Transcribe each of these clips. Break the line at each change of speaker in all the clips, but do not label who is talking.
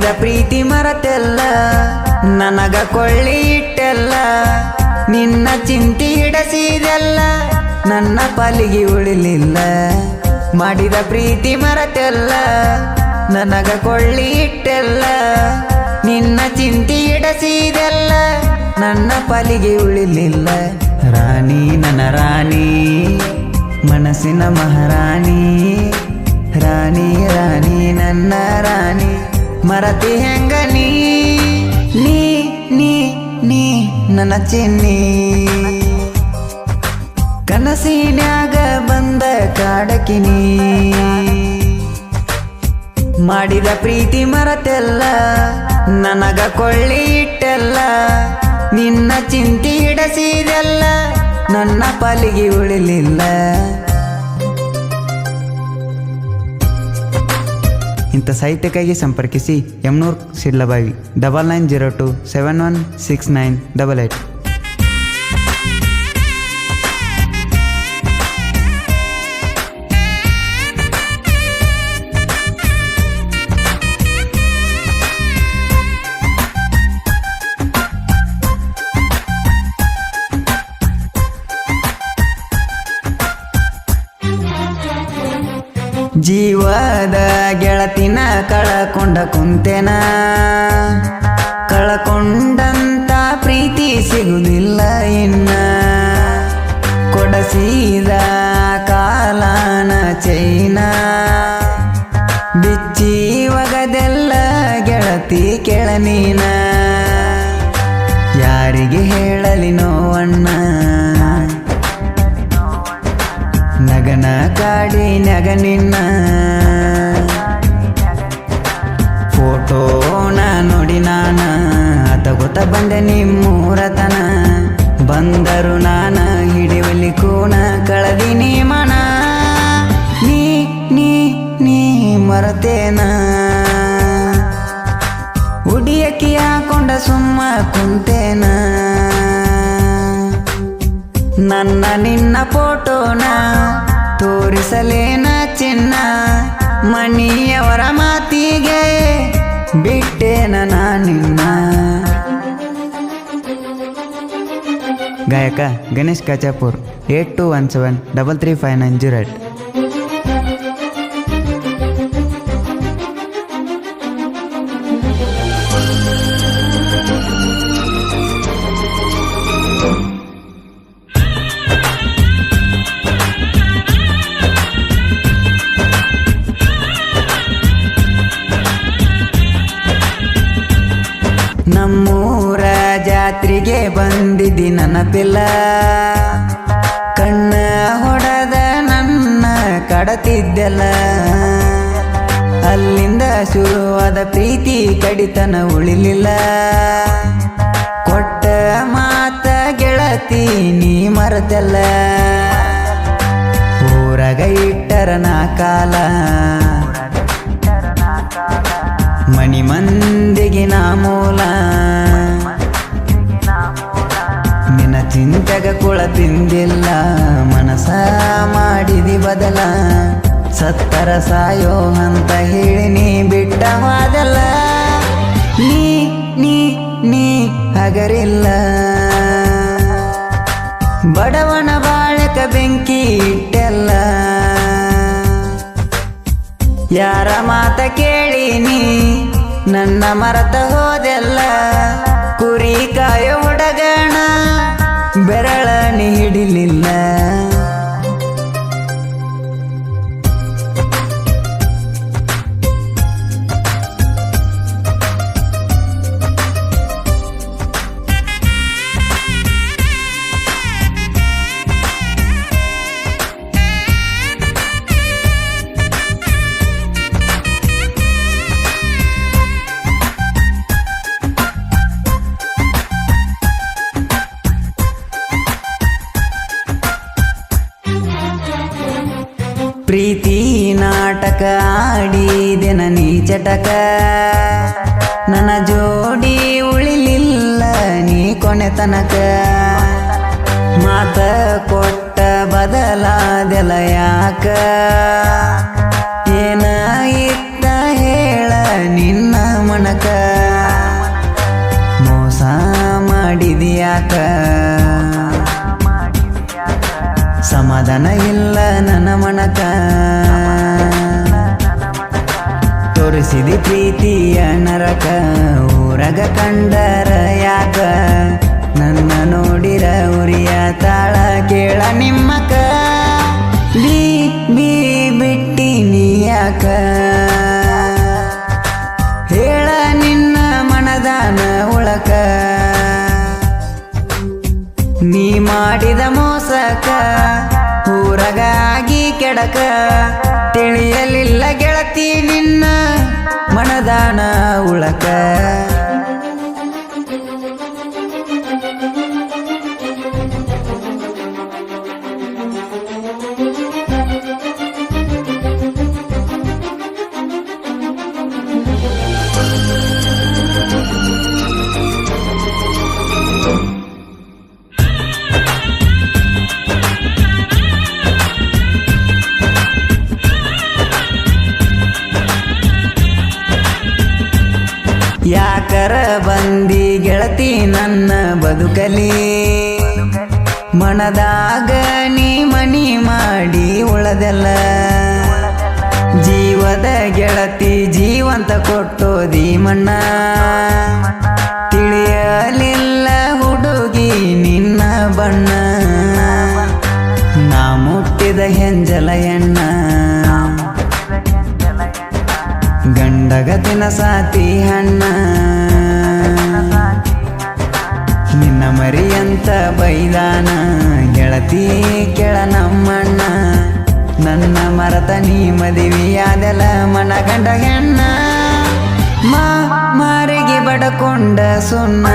ಮಾಡಿದ ಪ್ರೀತಿ ಮರತೆಲ್ಲ, ನನಗ ಕೊಳ್ಳಿ ಇಟ್ಟೆಲ್ಲ, ನಿನ್ನ ಚಿಂತಿ ಹಿಡಸಿದೆಲ್ಲ, ನನ್ನ ಪಾಲಿಗೆ ಉಳಿಲಿಲ್ಲ. ಮಾಡಿದ ಪ್ರೀತಿ ಮರತೆಲ್ಲ, ನನಗ ಕೊಳ್ಳಿ ಇಟ್ಟೆಲ್ಲ, ನಿನ್ನ ಚಿಂತಿ ಹಿಡಸಿದೆಲ್ಲ, ನನ್ನ ಪಾಲಿಗೆ ಉಳಿಲಿಲ್ಲ. ರಾಣಿ ನನ್ನ ರಾಣಿ, ಮನಸ್ಸಿನ ಮಹಾರಾಣಿ, ರಾಣಿ ರಾಣಿ ನನ್ನ ರಾಣಿ. ಮರತಿ ಹೆಂಗ ನೀ? ನೀ ನೀ ನೀ, ನನ್ನ ಚಿನ್ನಿ. ಕನಸಿನ್ಯಾಗ ಬಂದ ಕಾಡಕಿನಿ ಮಾಡಿದ ಪ್ರೀತಿ ಮರತೆಲ್ಲ ನನಗ ಕೊಳ್ಳಿ ಇಟ್ಟೆಲ್ಲ. ನಿನ್ನ ಚಿಂತಿ ಹಿಡಸಿದೆಲ್ಲ ನನ್ನ ಪಾಲಿಗೆ ಉಳಿಲಿಲ್ಲ. ಇಂಥ ಸಾಹಿತ್ಯಕ್ಕಾಗಿ ಸಂಪರ್ಕಿಸಿ Yamnur Sidlabavi double nine zero two seven one six nine double eight ಗೆಳತಿನ ಕಳಕೊಂಡ ಕುಂತೆನ. ಕಳಕೊಂಡಂತ ಪ್ರೀತಿ ಸಿಗುದಿಲ್ಲ ಇನ್ನ. ಕೊಡಸಿದ ಕಾಲಾನ ಚೈನ. ಬಿಚ್ಚಿ ಒಗದೆಲ್ಲ ಗೆಳತಿ ಕೆಳನೀನ. ಯಾರಿಗೆ ಹೇಳಲಿ ನೋವಣ್ಣ. ನಗನ ಕಾಡಿ ನಗ ಫೋಟೋನ ನೋಡಿ ನಾನ. ತಗೋತ ಬಂದೆ ನಿಮ್ಮೂರತನ. ಬಂದರು ನಾನ ಹಿಡಿವಲಿ ಕೂನ ಕಳದಿನಿ ಮನ. ನೀ ನೀ ನೀ ಮರತೇನ. ಉಡಿಯಕ್ಕಿ ಹಾಕೊಂಡ ಸುಮ್ಮ ಕುಂತೇನ. ನನ್ನ ನಿನ್ನ ಫೋಟೋನ ತೋರಿಸಲೇನ ಚಿನ್ನ. ಮಣಿಯವರ ಮಾತಿಗೆ ಬಿಟ್ಟೇನ ನಿನ್ನ ಗಾಯಕ Ganesh Kachapur eight two one seven double three five nine zero eight ಬಂದಿದ್ದಿ ನನಪಿಲ್ಲ ಕಣ್ಣ ಹೊಡೆದ ನನ್ನ ಕಡತಿದ್ದೆಲ್ಲ. ಅಲ್ಲಿಂದ ಶುರುವಾದ ಪ್ರೀತಿ ಕಡಿತನ ಉಳಿಲಿಲ್ಲ. ಕೊಟ್ಟ ಮಾತ ಗೆಳತಿ ನೀ ಮರೆತೆಲ್ಲ. ಊರಗ ನಾ ಕಾಲ. ಮಣಿ ಮಂದಿಗೆ ನಾ ಮೂಲ. ಚಿಂತೆಗ ಕುಳ ತಿಂದಿಲ್ಲ, ಮನಸ ಮಾಡಿದಿ ಬದಲ. ಸತ್ತರ ಸಾಯೋ ಅಂತ ಹೇಳಿ ನೀ ಬಿಟ್ಟವಾದಲ್ಲ ನೀ ನೀ ನೀ ಹಗರಿಲ್ಲ. ಬಡವನ ಬಾಳಕ ಬೆಂಕಿ ಇಟ್ಟೆಲ್ಲ. ಯಾರ ಮಾತ ಕೇಳಿನಿ ನನ್ನ ಮರತ ಹೋದೆಲ್ಲ. ಕುರಿ ಕಾಯೋ ನೀ ನಾಟಕ ಆಡಿ ದಿನ ನೀ ಚಟಕ. ನನ್ನ ಜೋಡಿ ಉಳಿಲಿಲ್ಲ ನೀ ಕೊನೆ ತನಕ. ಮಾತ ಕೊಟ್ಟ ಬದಲಾದೆಲ್ಲ ಯಾಕ? ಏನ ಹೇಳ ನಿನ್ನ ಮನಕ? ಮೋಸ ಮಾಡಿದ್ಯಾಕ? ಸಮಾಧಾನ ಪ್ರೀತಿಯ ನರಕ, ಊರಗ ಕಂಡರ ಯಾಕ? ನನ್ನ ನೋಡಿರ ಉರಿಯ ತಾಳ ಕೇಳ ನಿಮ್ಮಕ ಬಿ ಬಿ, ಬಿಟ್ಟಿ ನೀಯಾಕ ಹೇಳ ನಿನ್ನ ಮನದಾನ ಉಳಕ ನೀ ಮಾಡಿದ ಮೋಸಕ ಊರಗಾಗಿ ಕೆಡಕ. ತಿಳಿಯಲಿಲ್ಲ ಗೆಳತಿ ನಿನ್ನ. ಮನದಾನ ಉಳಕ ಉಳದೆಲ್ಲ. ಜೀವದ ಗೆಳತಿ ಜೀವಂತ ಕೊಟ್ಟೋದಿ ಮಣ್ಣ. ತಿಳಿಯಲಿಲ್ಲ ಹುಡುಗಿ ನಿನ್ನ ಬಣ್ಣ. ನಾ ಮುಟ್ಟಿದ ಹೆಂಜಲ ಎಣ್ಣ. ಗಂಡಗ ತಿನಸಾತಿ ಹಣ್ಣ ನಿನ್ನ ಮರಿಯಂತ ಬೈದಾನ ಗೆಳತಿ ಕೆಳ ನಮ್ಮಣ್ಣ. ನನ್ನ ಮರತ ನೀ ಮದುವೆಯಾದಲ ಮನ ಗಂಡ ಹೆಣ್ಣ. ಮಾ, ಮಾರಿಗೆ ಬಡಕೊಂಡ ಸುಣ್ಣ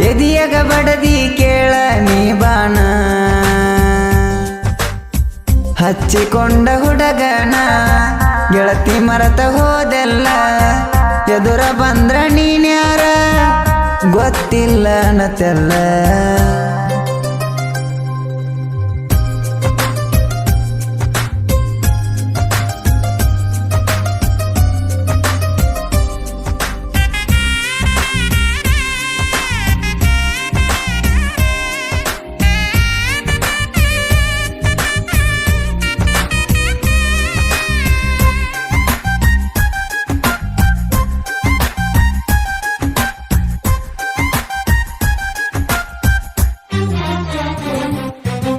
ಎದಿಯಗ ಬಡದಿ ಕೇಳ ನೀ ಬಾಣ. ಹಚ್ಚಿಕೊಂಡ ಹುಡುಗನ ಗೆಳತಿ ಮರತ ಹೋದೆಲ್ಲ. ಎದುರ ಬಂದ್ರ ನೀನ್ಯಾರ ಗೊತ್ತಿಲ್ಲ ನತೆಲ್ಲ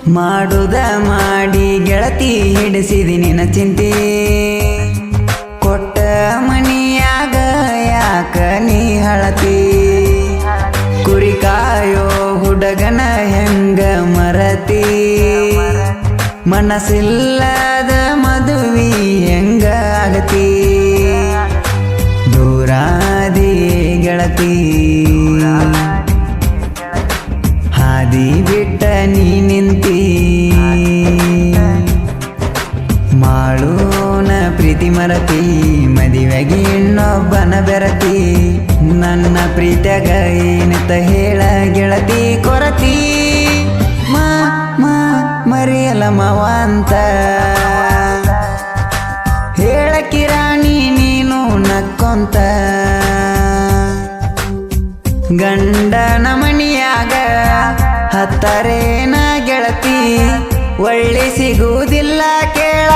ಮಾಡುದ ಮಾಡಿ ಗೆಳತಿ ಹಿಡಿಸಿದಿ ನಿನ್ನ ಚಿಂತೆ. ಕೊಟ್ಟ ಮನಿಯಾಗ ಯಾಕ ನೀ ಹಳತಿ? ಕುರಿ ಕಾಯೋ ಹುಡುಗನ ಹೆಂಗ ಮರತಿ? ಮನಸ್ಸಿಲ್ಲದ ಮದುವಿ ಹೆಂಗ ಆಗತಿ? ಪ್ರೀತಿಯಾಗ ಏನಂತ ಹೇಳ ಗೆಳತಿ ಕೊರತಿ? ಮಾ ಮಾ ಮರಿಯಲ ಮಾವ ಅಂತ. ಹೇಳ ಕಿರಾಣಿ ನೀನು ನಕ್ಕೊಂತ. ಗಂಡನ ಮಣಿಯಾಗ ಹತ್ತರೇನ ಗೆಳತಿ? ಒಳ್ಳೆ ಸಿಗುವುದಿಲ್ಲ ಕೇಳ.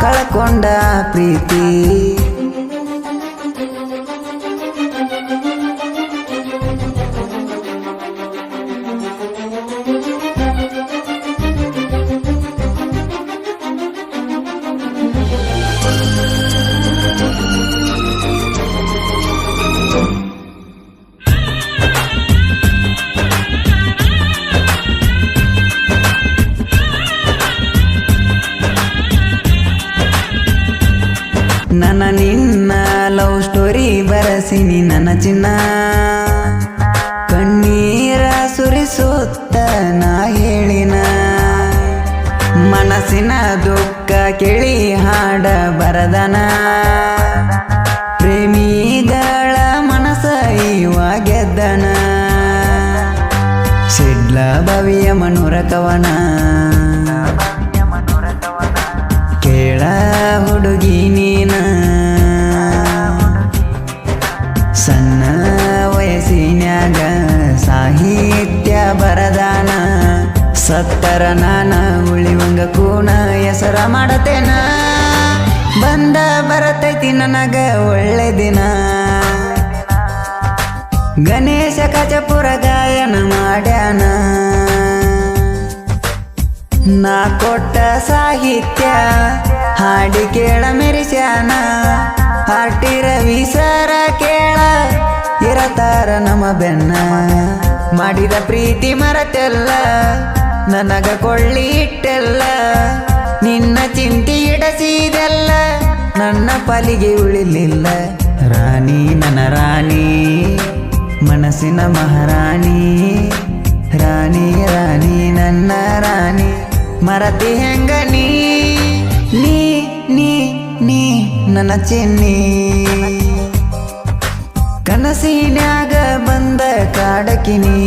ಕಳ್ಕೊಂಡ ಪ್ರೀತಿ ಬರಸಿನಿ ನನ್ನ ಚಿನ್ನ. ಕಣ್ಣೀರ ಸುರಿಸುತ್ತ ನಾ ಹೇಳಿನ. ಮನಸ್ಸಿನ ದುಃಖ ಕೇಳಿ ಹಾಡ ಬರದನ. ಪ್ರೇಮಿಗಳ ಮನಸ ಇವ ಗೆದ್ದನ. ಸಿಡ್ಲ ಬವಿಯ ಮನುರ ಕವನ ಕೇಳ ಹುಡುಗಿ ಸಾಹಿತ್ಯ ಬರದಾನ, ಸತ್ತರ ನಾನ ಉಳಿವಂಗ ಕೂನ ಹೆಸರ ಮಾಡತೇನ. ಬಂದ ಬರತೈತಿ ನನಗ ಒಳ್ಳೆ ದಿನ. ಗಣೇಶ ಕಚಪುರ ಗಾಯನ ಮಾಡ್ಯಾನ. ನಾ ಕೊಟ್ಟ ಸಾಹಿತ್ಯ ಹಾಡಿ ಕೇಳ ಮೆರಿಸ್ಯಾನ. ಹಾಟಿ ರವಿ ಸರ ಕೇಳ ಇರತಾರ ನಮ್ಮ ಬೆನ್ನ. ಮಾಡಿದ ಪ್ರೀತಿ ಮರತೆಲ್ಲ, ನನಗ ಕೊಳ್ಳಿ ಇಟ್ಟೆಲ್ಲ. ನಿನ್ನ ಚಿಂತಿ ಇಡಸಿದೆಲ್ಲ, ನನ್ನ ಪಾಲಿಗೆ ಉಳಿಲಿಲ್ಲ. ರಾಣಿ, ನನ್ನ ರಾಣಿ, ಮನಸ್ಸಿನ ಮಹಾರಾಣಿ. ರಾಣಿ ರಾಣಿ, ನನ್ನ ರಾಣಿ, ಮರತಿ ಹೆಂಗ ನೀ ನೀ ನೀ, ನನ್ನ ಚಿನ್ನಿ. ಕನಸಿನ್ಯಾಗ ಬಂದ ಕಾಡಕಿನಿ.